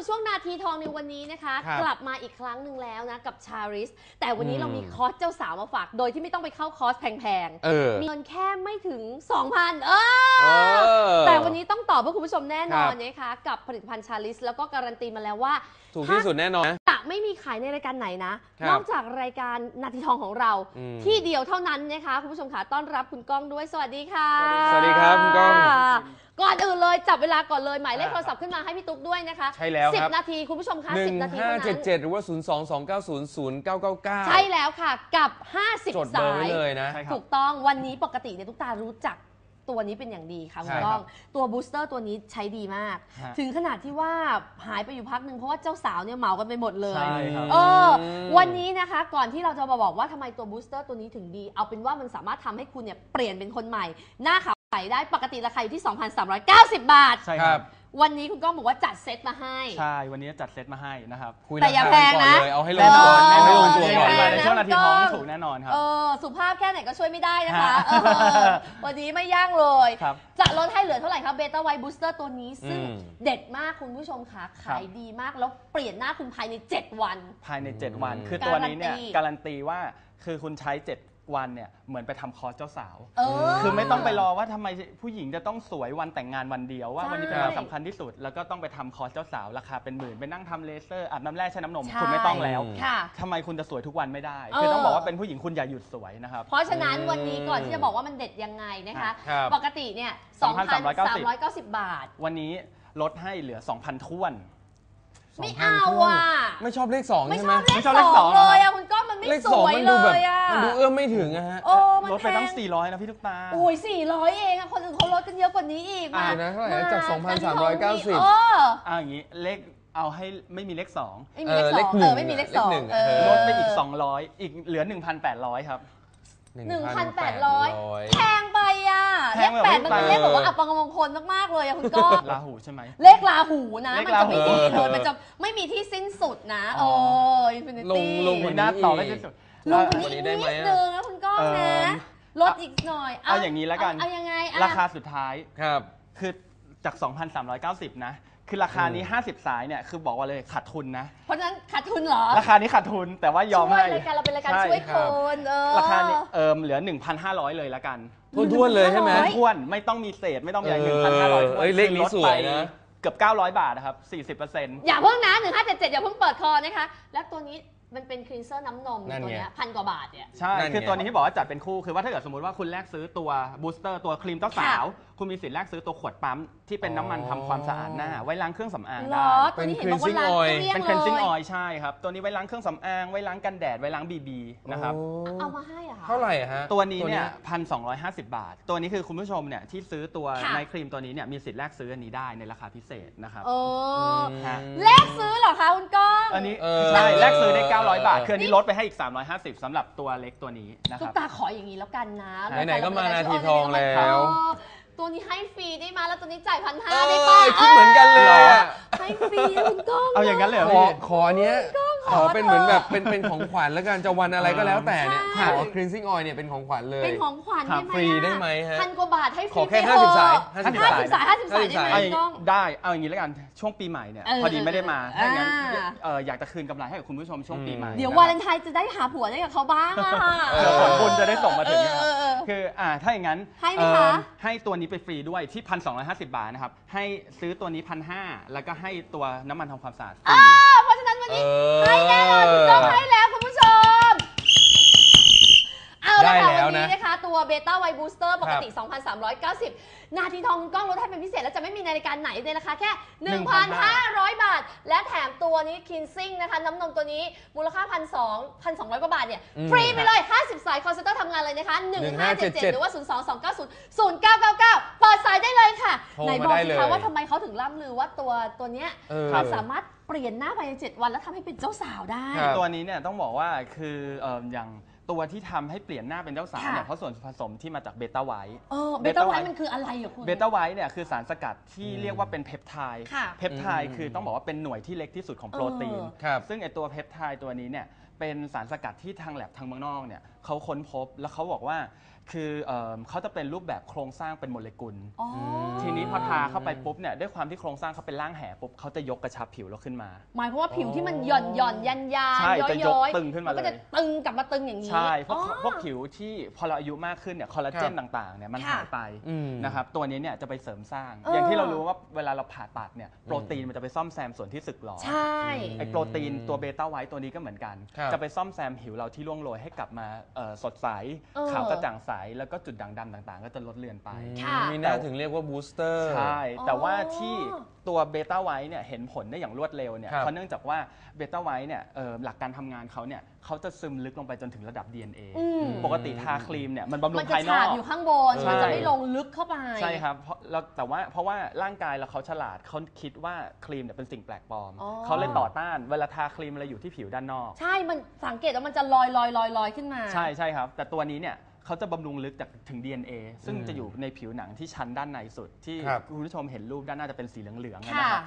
สู่ช่วงนาทีทองในวันนี้นะคะ ครับกลับมาอีกครั้งหนึ่งแล้วนะกับชาริส แต่วันนี้อืม เรามีคอร์สเจ้าสาวมาฝาก โดยที่ไม่ต้องไปเข้าคอร์สแพงเออๆ มีเงินแค่ไม่ถึง 2,000 เอเออ อ แต่วันนี้ต้องตอบเพื่อคุณผู้ชมแน่นอนครับนะคะกับผลิตภัณฑ์ชาริส แล้วก็การันตีมาแล้วว่าถูกที่สุดแน่นอนนะ จะไม่มีขายในรายการไหนนะ ครับนอกจากรายการนาทีทองของเรา อืมที่เดียวเท่านั้นนะคะคุณผู้ชมค่ะต้อนรับคุณก้องด้วย สวัสดีค่ะสวัสดีครับคุณก้องก่อนอื่นเลยจับเวลาก่อนเลยหมายเลขโทรศัพท์ขึ้นมาให้พี่ตุ๊กด้วยนะคะใช่แล้วสิครับนาทีคุณผู้ชมคะหนึ่สิงบนาทีห้าเท่าเจ็ดนั้นเจ็ดหรือว่าศูนย์สองสองเก้าศูนย์ศูนย์เก้าเก้าเก้าใช่แล้วค่ะกับ จด50 เบอร์สาไว้ย เลยนะใช่ครับถูกต้องวันนี้ปกติเนี่ยตุ๊กตารู้จัก ตัวนี้เป็นอย่างดีค่ะคุใช่ณครับก้องตัวบูสเตอร์ตัวนี้ใช้ดีมาก ฮะ ถึงขนาดที่ว่าหายไปอยู่พักหนึ่งเพราะว่าเจ้าสาวเนี่ยเหมากันไปหมดเลย ใช่ครับ เออ วันนี้นะคะ ก่อนที่เราจะมาบอกว่าทำไมตัวบูสเตอร์ตัวนี้ถึงดี เอาเป็นว่ามันสามารถทำให้คุณเนี่ยเปลี่ยนเป็นคนใหม่ หน้าขาวใสได้ปกติราคาอยู่ที่ 2,390 บาท ใช่คครัรับบ วันนี้คุณก้องบอกว่าจัดเซตมาให้ ใช่ วันนี้จัดเซตมาให้นะครับคุยแต่อย่าราคแพงนะก่อเลยเอาให้ลแน่งนตัวอนเอาแน่นให้อลนงตัวแน่ก่อนนไปอนในช่วงนาทีทองนี่ถูกแน่นอนครับ เออ สุภาพแค่ไหนก็ช่วยไม่ได้นะคะฮะเออวันนี้ไม่ย่างเลยครับจะลดให้เหลือเท่าไหร่ครับเบต้าไวบูสเตอร์ตัวนี้ซึ่งอืมเด็ดมากคุณผู้ชมคะขายดีมากแล้วเปลี่ยนหน้าคุณภายใน 7 วัน ภายใน 7 วันอืมคือตัวนี้เนี่ยการันตีการันตีว่าคือคุณใช้ 7 วันเนี่ยเหมือนไปทำคอร์สเจ้าสาว เออ คือไม่ต้องไปรอว่าทำไมผู้หญิงจะต้องสวยวันแต่งงานวันเดียวว่าใช่วันนี้เป็นวันสำคัญที่สุด แล้วก็ต้องไปทำคอร์สเจ้าสาวราคาเป็นหมื่นไปนั่งทำเลเซอร์อาบน้ำแร่ใช้น้ำนมใช่ คุณไม่ต้องแล้วค่ะ ทำไมคุณจะสวยทุกวันไม่ได้เออคือต้องบอกว่าเป็นผู้หญิงคุณอย่าหยุดสวยนะครับ เพราะฉะนั้นอืมวันนี้ก่อนที่จะบอกว่ามันเด็ดยังไงนะคะ ครับ ปกติเนี่ย2,390 2,390 บาท วันนี้ลดให้เหลือ 2,000ท้วน ไม่เอาอะไม่ชอบเลขสองไม่ใช่ชไหมอบเลไม่ขชอบเลขสสอองงเลยเหรออะคุณก้องมันไม่เลขสสองวยมันเลดูแบบยอะมันดูเอื้อมไม่ถึงอะฮะ โอ้มันลดไปตั้งแพ400 นะพี่ทุกตาอุ้ย400เองอะคนอื่นเขาลดกันเยอะกว่านี้อีกอะมาเดี๋ยวนะเท่าไหร่นะมจากนที่2,390 เออเอาอย่างนี้เลขเอาให้ไม่มีเลขไม่มีเลขเออสเลอขงหนึ่เองอไม่มีเลขสองเลขหนึ่งเออเอ2ลอดไปอีก 200 อีกเหลือ 1,800 ครับ1,800 แพงไปอะแพ เลงขไปแปดมันเป็นเออเลขแบบว่าอัปมงคลมากๆเลยอะคุณก้องลาหูใช่ไหมเลขลาหูนะเลมันขจะไม่ราหูดีเลยมันจะไม่มีที่สิ้นสุดนะอ๋โอ้ออินฟินิลงตี้ลงมีหน้าต่อได้ที่สุดลงเอ่อกว่านี้อีกได้ไหมนิดอะนึงนะคุณก้องเอิ่นะมลดอีกหน่อยเอาอย่างนี้แล้วกันเอายังไงอะราคาสุดท้ายครับคือจาก 2,390 นะ คือราคานี้ 50 สายเนี่ยคือบอกว่าเลยขาดทุนนะ เพราะฉะนั้นขาดทุนเหรอ ราคานี้ขาดทุนแต่ว่ายอมช่วยให้รายการเราเป็นรายการใช่วยคครับนเออ ราคานี้เอิมเหลือ 1,500 เลยละกันท้วนๆเลยใช่ไหม เฮ้ย ท้วนไม่ต้องมีเศษไม่ต้องมีอะไรเออ1,500เอ้ยเลขนี้สวยนะ เกือบ 900 บาทนะครับ 40%อย่าเพิ่งนะ1577 อย่าเพิ่งเปิดคอนะคะ แล้วตัวนี้มันเป็นคลีนเซอร์น้ำนมนั่นไง ตัวเนี้ยพันกว่าบาทเนี่ย ใช่ นั่นไง คือตัวนี้ที่บอกว่าจัดเป็นคู่ คือว่าถ้าเกิดสมมติว่าคุณแลกซื้อตัวบูสเตอร์ตัวครีมเจ้าสาวคุ ณมีสิทธิ์แลกซื้อตัวขวดปั๊มที่เป็นน้ำมันทำความสะอาดหน้า ไว้ล้างเครื่องสำอางเหรได้ อตัวนี้เห็นบอกว่าล้างเกลี้ยงเป็นเล cleansing ย oil ใช่ครับ ตัวนี้ไว้ล้างเครื่องสำอาง ไว้ล้างกันแดด ไว้ล้างบีบีนะครับ โอ้เอามาให้อะค่ะเท่าไหร่อะฮะตัวนี้เนี่ยพันสองบาท ตัวนี้คือคุณผู้ชมเนี่ยที่ซื้อตัวค่ะ ไนท์ครีมตัวนี้เนี่ยมีสิทธิ์แลกซื้ออันนี้ได้ในราคาพิเศษนะครับ เออฮะเลขซื้อเหรอคะคุณก้อง อันนี้เออ ใช่แลกซื้อได้ 900 บาท คืออันนี้ลดไปให้อีก 350สำหรับตัวเล็กตัวนี้นะคตุ๊รักบตาขออย่างนี้แล้วกันนะไหนๆก็มานาทีทองแล้ว เออ ตัวนี้ให้ฟรีได้มาแล้วตัวนี้จ่ายพันห้าเอได้อป่ะคิดเหมือนกันเลยอะให้ฟรีนะคุณก้อง เอาอย่างนั้นเลยเหรอขอพี่ ขอเนี้ย ขอเป็นเหมือนแบบเป็นเป็นของขวัญแล้วกันจะวันอะไรก็แล้วแต่เนี่ยใช่ขอ cleansing oil เนี่ยเป็นของขวัญเลย เป็นของขวัญครัได้บไหมฟรีอะได้ไหมฮะพันกว่าบาทให้ฟรีขอแค่ไป50สายเถอะ50ห้าสิบสายห้าสิบสายได้ไหม50เอาอคุย่างณก้อง ได้เอาอย่างนี้แล้วกันช่วงปีใหม่เนี่ยเออพอดีไม่ได้มาถ้าอย่างนั้นอ่า เอ่ออยากจะคืนกำไรให้กับคุณผู้ชมช่วงปีใหม่เดี๋ยวนะวาคเลรับนไทน์จะได้หาผัวได้กับเขาบ้างอะเอเผื่ออผลบุญจะได้ส่งมาถึงนะครับเออเออเออ คืออ่าถ้าอย่างนั้นให้ไหมเอิ่คะให้ตัวนี้ไปฟรีด้วยที่ 1,250 บาทนะครับ ให้ซื้อตัวนี้1,500แล้วก็ให้ตัวน้ำมันทำความสะอาดฟรี เพราะฉะนั้นวันเอนี้อให้แน่นอนคุณก้องให้แล้วคุณผู้ชม เอาละได้ค่ะแล้ววันนะนี้นะคะ ตัวเบต้าไวบูสเตอร์ปกติครับ2,390 นาทีทองคุณก้องลดให้เป็นพิเศษ แล้วจะไม่มีในรายการไหนในราคาแค่1,500 1,500 บาท และแถมตัวนี้คินซิ่งนะคะ น้ำนมตัวนี้มูลค่า1,200 1,200 กว่าบาทเนี่ย อืมฟรีไปเลย 50 สายคอนเซ็นเตอร์ทำงานเลยนะคะ1577 1577 หรือว่า 02290 0999เปิดสายได้เลยค่ะ โทรไหนมาบอกได้สิเลย คะว่าทำไมเขาถึงล่ำลือว่าตัวตัวเนี้ย เออ มันสามารถ เปลี่ยนหน้าภายใน7วันแล้วทำให้เป็นเจ้าสาวได้ ครับ ตัวนี้เนี่ยต้องบอกว่าคือเอ่ออย่างตัวที่ทำให้เปลี่ยนหน้าเป็นเจ้าสาวเนี่ยค่ะ เพราะส่วนผสมที่มาจากเบต้าไวท์ เออเบ Beta ต้าไวท์ White มันคืออะไรอะคุณ เบต้าไวท์เนี่ยคือสารสกัดที่อืมเรียกว่าเป็นเพปไทด์ค่ะเพปไทด์คือต้องบอกว่าเป็นหน่วยที่เล็กที่สุดของโปรตีน เออ ครับ ซึ่งไอตัวเพปไทด์ตัวนี้เนี่ยเป็นสารสกัดที่ทางแลบทางเมืองนอกเนี่ยเขาค้นพบแล้วเขาบอกว่า คือเอิ่มเขาจะเป็นรูปแบบโครงสร้างเป็นโมเลกุล อ๋อทีนี้พอทาเข้าไปปุ๊บเนี่ยด้วยความที่โครงสร้างเขาเป็นร่างแห่ปุ๊บเขาจะยกกระชับผิวเราขึ้นมา หมายความว่าผิวที่มันหย่อนหย่อนยันยานใช่ย้อยจะยกย้อยตึงขึ้นมาเลย ก็จะตึงกลับมาตึงอย่างนี้ใช่พวกอ๋อ พวกผิวที่พอเราอายุมากขึ้นเนี่ยคอลลาเจนครับต่างๆเนี่ยมันค่ะหายไปอืมนะครับตัวนี้เนี่ยจะไปเสริมสร้าง เอออ อย่างที่เรารู้ว่าเวลาเราผ่าตัดเนี่ยโปรตีนมันจะไปซ่อมแซมส่วนที่สึกหรอ ใช่ ไอโปรตีนตัวเบต้าไวท์ตัวนี้ก็เหมือนกัน ครับจะไปซ่อมแซมผิวเราที่ร่วงโรยให้กลับมาเอ่อสดใสเออขาวกระจ่างใส แล้วก็จุดด่างดำต่างๆ ก็จะลดเลือนไป ค่ะ มีหน้าถึงเรียกว่าบูสเตอร์ ใช่ แต่ว่าอ๋อที่ตัวเบต้าไวท์เนี่ยเห็นผลได้อย่างรวดเร็วเนี่ยครับเพราะเนื่องจากว่าเบต้าไวท์เนี่ยเอ่อหลักการทำงานเขาเนี่ยเขาจะซึมลึกลงไปจนถึงระดับ DNA อืม ปกติทาครีมเนี่ยมันบำรุมันงจะภายนฉาอบก อยู่ข้างบน ใช่ มันจะไม่ลงลึกเข้าไป ใช่ครับเพราะแล้วแต่ว่าเพราะว่าร่างกายเราเขาฉลาดเขาคิดว่าครีมเนี่ยเป็นสิ่งแปลกปลอม อ๋อ เขาเลยต่อต้านเวลาทาครีมอะไรอยู่ที่ผิวด้านนอก ใช่ มันสังเกตว่ามันจะลอยลอยลอยลอยขึ้นมา ใช่ใช่ครับ แต่ตัวนี้เนี่ย เขาจะบำรุงลึกจากถึง DNA ซึ่งอืมจะอยู่ในผิวหนังที่ชั้นด้านในสุด ที่ครับคุณผู้ชมเห็นรูปด้านหน้าจะเป็นสีเหลืองๆค่ะนะครับ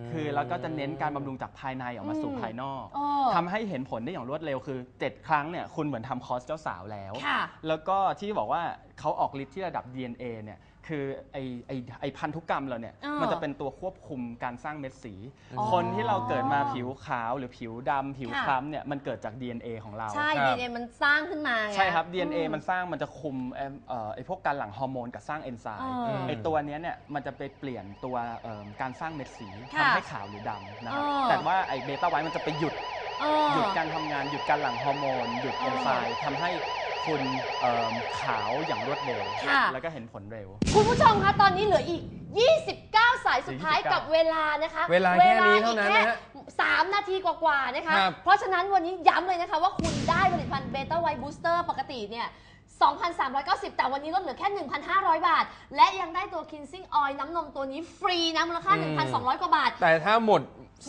มคือแล้วก็จะเน้นการบำรุงจากภายในออกมาสู่อืมภายนอกเออทำให้เห็นผลได้อย่างรวดเร็วคือ 7 ครั้งเนี่ยคุณเหมือนทำคอร์สเจ้าสาวแล้ว ค่ะ แล้วก็ที่บอกว่าเขาออกฤทธิ์ที่ระดับ DNA เนี่ย คือไอไอไอพันธุกรรมเราเนี่ยอ่ามัมันจะเป็นตัวควบคุมการสร้างเม็ดสี อ๋อ คนที่เราเกิดมาผิวขาวหรือผิวดำผิวค่ะคล้ำเนี่ยมันเกิดจาก DNA ของเรา ใช่ครับ ดีเมันสร้างขึ้นมาไง ใช่ครับ DNA อืมันสร้างมันจะคุมเอิ่มเอ่อไอพวกการหลั่งฮอร์โมนกับสร้างเอนไซม์เออไอตัวเนี้ยเนี่ยมันจะไปเปลี่ยนตัวเอิ่มการสร้างเม็ดสีค่ะทำให้ขาวหรือดำนะครับเออ แต่ว่าไอเบต้าไวท์มันจะไปหยุดเออ หยุดการทำงานหยุดการหลั่งฮอร์โมนหยุดเอเออนไซม์ทำให้ คุณเอิ่มขาวอย่างรวดเร็ว ค่ะ แล้วก็เห็นผลเร็ว คุณผู้ชมคะตอนนี้เหลืออีก 29 สายสุดท้าย29กับเวลานะคะเวลาแค่นี้เท่านั้นวลนะฮะอีกแค่3นาทีกว่าๆนะคะ ครับ เพราะฉะนั้นวันนี้ย้ำเลยนะคะว่าคุณได้ผลิตภัณฑ์เบต้าไวบูสเตอร์ปกติเนี่ย 2,390 แต่วันนี้ลดเหลือแค่ 1,500 บาท และยังได้ตัว cleansing oil น้ำนมตัวนี้ฟรีนะมูลค่าอืม1,200 กว่าบาท แต่ถ้าหมด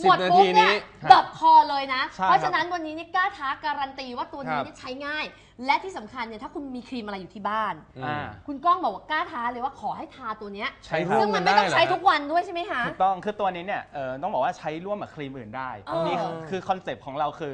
หมด10นาปุ๊บทีเนี่นี้ยครับดับคอเลยนะ ใช่เพราะครัฉะบนั้นวันนี้นี่กล้าท้าการันตีว่าตัวนี้ครับเนี่ยใช้ง่าย และที่สำคัญเนี่ยถ้าคุณมีครีมอะไรอยู่ที่บ้าน อืม อ่า คุณก้องบอกว่ากล้าท้าเลยว่าขอให้ทาตัวเนี้ยใช้ร่วซึ่มงกัมันนไม่ได้ต้องเหรอ ใช้ฮะทุกวันด้วยใช่ไหมคะ ถูกต้องคือตัวนี้เนี่ยเอ่อต้องบอกว่าใช้ร่วมกับครีมอื่นได้อ๋อนี่คือคือคอนเซปต์ของเราคือ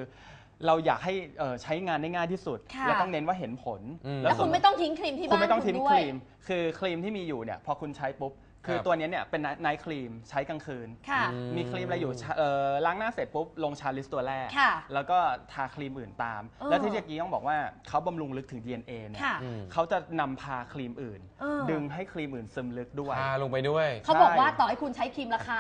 เราอยากให้เอ่อใช้งานได้ง่ายที่สุดค่ะ แล้วต้องเน้นว่าเห็นผลอืม แล้วคุณไม่ต้องทิ้งครีมที่คุณบ้านไม่ต้องทิ้งด้ควยรีม คือครีมที่มีอยู่เนี่ยพอคุณใช้ปุ๊บ คือครับตัวนี้เนี่ยเป็นไนท์ครีมใช้กลางคืน ค่ะอืมีครีมอะไรอยู่ชะเอ่อล้างหน้าเสร็จปุ๊บลงชาลิสตัวแรก ค่ะแล้วก็ทาครีมอื่นตาม เออ แล้วที่เมื่อกี้ต้องบอกว่าเขาบำรุงลึกถึง DNA เนี่ยค่ะ อืมเขาจะนำพาครีมอื่น เออ ดึงให้ครีมอื่นซึมลึกด้วย ทาลงไปด้วย เขาบอกว่าต่อให้คุณใช้ครีมราคา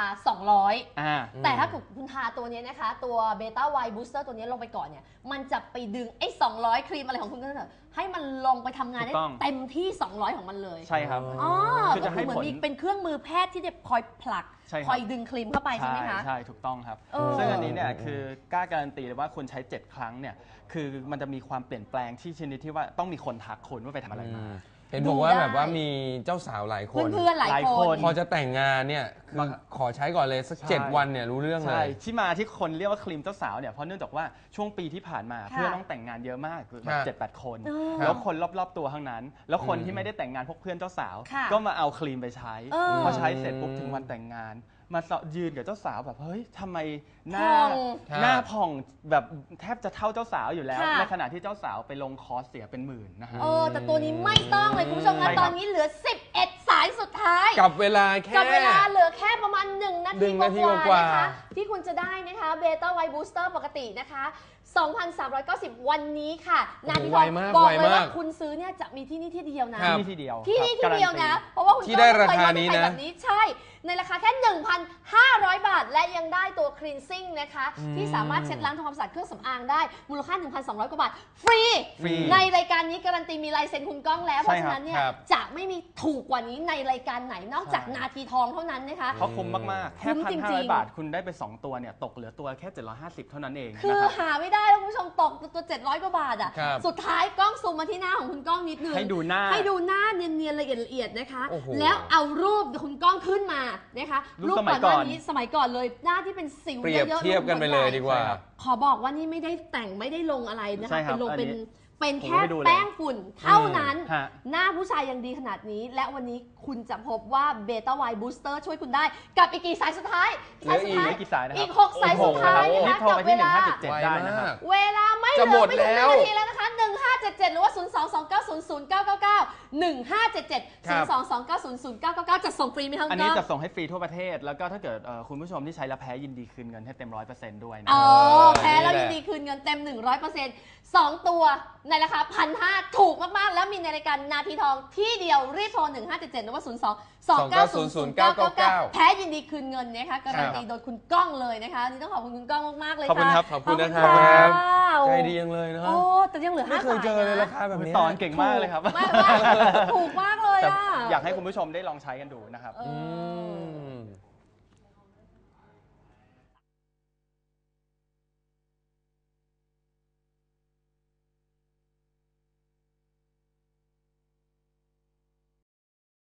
200 อ่าแต่ถ้าเกิดคุณทาตัวเนี้ยนะคะ ตัวเบต้าไวบูสเตอร์ตัวเนี้ยลงไปก่อนเนี่ย มันจะไปดึงไอ้ 200 ครีมอะไรของคุณก็เถอะให้มันลงไปทำงานได้ถูกต้อง เต็มที่ 200 ของมันเลย ใช่ครับ อ๋อคือจะให้ก็เหมือผนล มีเป็นเครื่องมือแพทย์ที่จะคอยผลัก ใช่ครับ คอยดึงครีมเข้าไปใช่ไหมคะ ใช่ถูกต้องครับ เออ ซึ่งอันนี้เนี่ยคือกล้าการันตีเลยว่าคุณใช้ 7 ครั้งเนี่ยคือมันจะมีความเปลี่ยนแปลงที่ชนิดที่ว่าต้องมีคนทักคุณว่าไปทำอะไรมา เห็นบอกว่าแบบว่ามีเจ้าสาวหลายคน เพื่อนๆหลายหลายคคน น พอจะแต่งงานเนี่ยคือขอใช้ก่อนเลยสักใช่ เจ็ดวันเนี่ยรู้เรื่องเลใช่ย ที่มาที่คนเรียกว่าครีมเจ้าสาวเนี่ยเพราะเนื่องจากว่าช่วงปีที่ผ่านมาค่ะเพื่อนต้องแต่งงานเยอะมากคือแบครับบเจ็ดแปดคน เออแล้วคนรอบๆตัวทั้งนั้น แล้วคนอืมที่ไม่ได้แต่งงานพวกเพื่อนเจ้าสาว ค่ะก็มาเอาครีมไปใช้เออ พอใช้เสร็จปุ๊บถึงวันแต่งงาน มาเสาะยืนกับเจ้าสาวแบบเฮ้ยทำไมหน้าผ่องหน้าผ่องแบบแทบจะเท่าเจ้าสาวอยู่แล้ว ค่ะ ในขณะที่เจ้าสาวไปลงคอร์สเสียเป็นหมื่นนะฮะ เออแต่ตัวนี้ไม่ต้องเลยคุณผู้ชมใช่คะครับตอนนี้เหลือ 11 สายสุดท้าย กับเวลาแค่ กับเวลาเหลือแค่ประมาณ 1 นาหนึ่ทีงกนาทีว่ากว่าๆๆ นะคะ ที่คุณจะได้นะคะเบต้าไวบูสเตอร์ปกตินะคะ 2,390 วันนี้ค่ะนาทีทไวองมากบอกไวเลยมากว่าคุณซื้อเนี่ยจะมีที่นี่ที่เดียวนะ ครับ ที่นี่ทีเดียวที่นี่ครับที่เดียวนะการันตีเพราะว่าคุณที่ได้ก้องราคาไม่นี้เคยนะแบบนี้ใช่ ในราคาแค่ 1,500 บาท และยังได้ตัวคลีนซิ่งนะคะอืมที่สามารถเช็ดล้างทำความสะอาดเครื่องสำอางได้ มูลค่า 1,200 กว่าบาท ฟรี ฟรีในรายการนี้การันตีมีลายเซ็นคุณก้องแล้ว เพใช่ราะครับฉะนั้นเนี่ยครับ จะไม่มีถูกกว่านี้ในรายการไหนนอกจากใช่นาทีทองเท่านั้นนะคะ เขาคุ้มมาก ๆ แค่คุ้มพันจริห้างร้อยๆบาท คุณได้ไป 2 ตัวเนี่ย ตกเหลือตัวแค่ 750 เท่านั้นเองคือนะครับ หาไม่ได้แล้วคุณผู้ชมตกตัว700 กว่าบาทอะ ครับสุดท้ายกล้องซูมมาที่หน้าของคุณก้องนิดนึง ให้ดูหน้า ให้ดูหน้าเนียนๆละเอียดละเอียดนะคะ โอ้โห แล้วเอารูปคุณก้องขึ้นมานะคะรูปสมัยหน้าก่อนนี้สมัยก่อนเลยหน้าที่เป็นสิวเปรียบเยอะๆเทียบกันไปเลยดีกว่าใช่ครับขอบอกว่านี่ไม่ได้แต่งไม่ได้ลงอะไรนะคะใช่ครับเป็นลงอันเป็นนี้ เป็นแค่ผมไม่ดูเลย แป้งฝุ่นเท่านั้น ฮะ หน้าผู้ชายยังดีขนาดนี้ และวันนี้คุณจะพบว่าเบต้าไวบูสเตอร์ช่วยคุณได้ กับอีกกี่สายสุดท้ายเหลืออีกสาย ไม่กี่สายนะคอีรับกหกสายสุดท้ายโอ้โหนะรีคะบโทรกับไปเวที่ ลา 1577ไวได้นะครับมากเวลาไม่เหจะลืหมอดไม่ถึงแล้วนาทีแล้วนะคะ 1577 หรือว่า 022900999 1577 ครับ 022900999 จะส่งฟรีไหมคะอันคุณนี้ก้องจะส่งให้ฟรีทั่วประเทศ แล้วก็ถ้าเกิดเอ่อคุณผู้ชมที่ใช้แล้วแพ้ยินดีคืนเงินให้เต็มร้อยเปอร์เซ็นต์ด้วยนะอ๋อเออแพ้แล้วนี่ยิแหละนดีคืนเงินเต็ม 100% 2 ตัวในราคาพันห้าถูกมาก ๆ แล้วมีในรายการนาทีทองที่เดียวรีบโทร 1577หรือว่า 02 290 0999 แพ้ยินดีคืนเงินนะคะการันตีโดยคุณก้องเลยนะคะวันนี่ต้องขอบคุณคุณก้องมาก ๆ เลยขอบคุณค่ะครับขอบคุณนะคขรัอบคุณค่ะบใจดีจังเลยเนาะโอ้แต่ยังเหลือไม่ห้าเคยเจอเลยราคาแบบนี้ สอนเก่งมากเลยครับ มากมากถูกมากเลยแต่อะอยากให้คุณผู้ชมได้ลองใช้กันดูนะครับ เอออืม